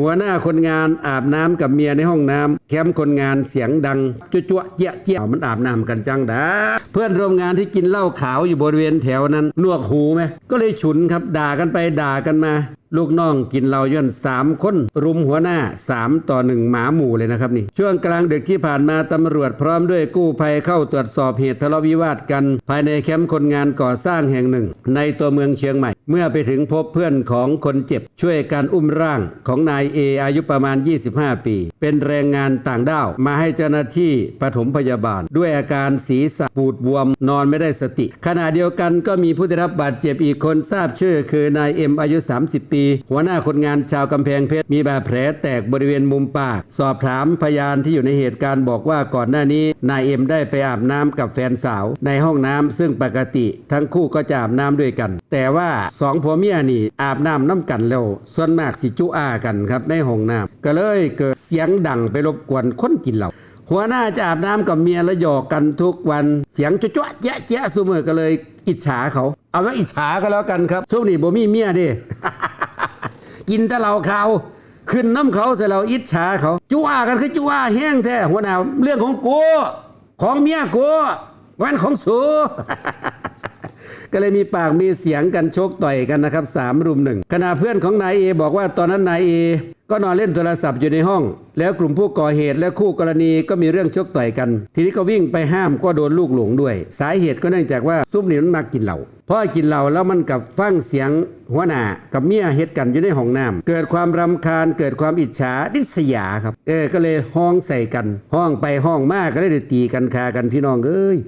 หัวหน้าคนงานอาบน้ำกับเมียในห้องน้ำแคมป์คนงานเสียงดังจุ๊ๆเจี๊ยะเจี๊ยะมันอาบน้ำกันจังดาเพื่อนร่วมงานที่กินเหล้าขาวอยู่บริเวณแถวนั้นลวกหูไหมก็เลยฉุนครับด่ากันไปด่ากันมา ลูกน้องกินเหล้าย่อนสามคนรุมหัวหน้าสามต่อหนึ่งหมาหมู่เลยนะครับนี่ ช่วงกลางดึกที่ผ่านมาตำรวจพร้อมด้วยกู้ภัยเข้าตรวจสอบเหตุทะเลาะวิวาทกัน ภายในแคมป์คนงานก่อสร้างแห่งหนึ่ง ในตัวเมืองเชียงใหม่ เมื่อไปถึงพบเพื่อนของคนเจ็บช่วยการอุ้มร่างของนายเออายุประมาณ 25 ปี เป็นแรงงานต่างด้าว มาให้เจ้าหน้าที่ปฐมพยาบาล ด้วยอาการศีรษะปูดบวมนอนไม่ได้สติ ขณะเดียวกันก็มีผู้ได้รับบาดเจ็บอีกคนทราบชื่อ คือนายเอ็มอายุ 30 ปี หัวหน้าคนงานชาวกำแพงเพชรมีบาดแผลแตกบริเวณมุมปาก สอบถามพยานที่อยู่ในเหตุการณ์บอกว่าก่อนหน้านี้นายเอ็มได้ไปอาบน้ำกับแฟนสาว ในห้องน้ำซึ่งปกติ ทั้งคู่ก็จะอาบน้ำด้วยกัน แต่ว่าสองผัวเมียนี่อาบน้ำน้ำกันแล้ว ส่วนมากสิจุอากันครับในห้องน้ำก็เลยเกิดเสียงดังไปรบกวนคนกินเหล้าหัวหน้าจะอาบน้ำกับเมียแล้วหยอกกันทุกวันเสียงจุ๊ะแจ๊ะแจ๊ะซุมือก็เลยอิจฉาเขา เอาว่าอิจฉาก็แล้วกันครับซุมนี่บ่มีเมียดิกินแต่เหล้าขาวขึ้นน้ำเขาเสร็จแล้วอิจฉาเขาจุ้ากันคือจุ้าแห้งแท้หัวหน้าเรื่องของกูของเมียกูวันของสู ก็เลยมีปากมีเสียงกันชกต่อยกันนะครับสามรุมหนึ่งขณะเพื่อนของนายเอบอกว่าตอนนั้นนายเอก็นอนเล่นโทรศัพท์อยู่ในห้อง แล้วกลุ่มผู้ก่อเหตุและคู่กรณีก็มีเรื่องชกต่อยกัน ทีนี้ก็วิ่งไปห้ามก็โดนลูกหลงด้วย สาเหตุก็เนื่องจากว่าซุปนี่มันมากินเหล้าพราะกินเหล้าแล้วมันกับฟังเสียงหัวหน้ากับเมียเฮ็ดกันอยู่ในห้องน้ำเกิดความรำคาญเกิดความอิจฉาดิษยาครับ เออก็เลยห้องใส่กัน ห้องไปห้องมากก็เลยได้ตีกันคากันพี่น้องเอ้ย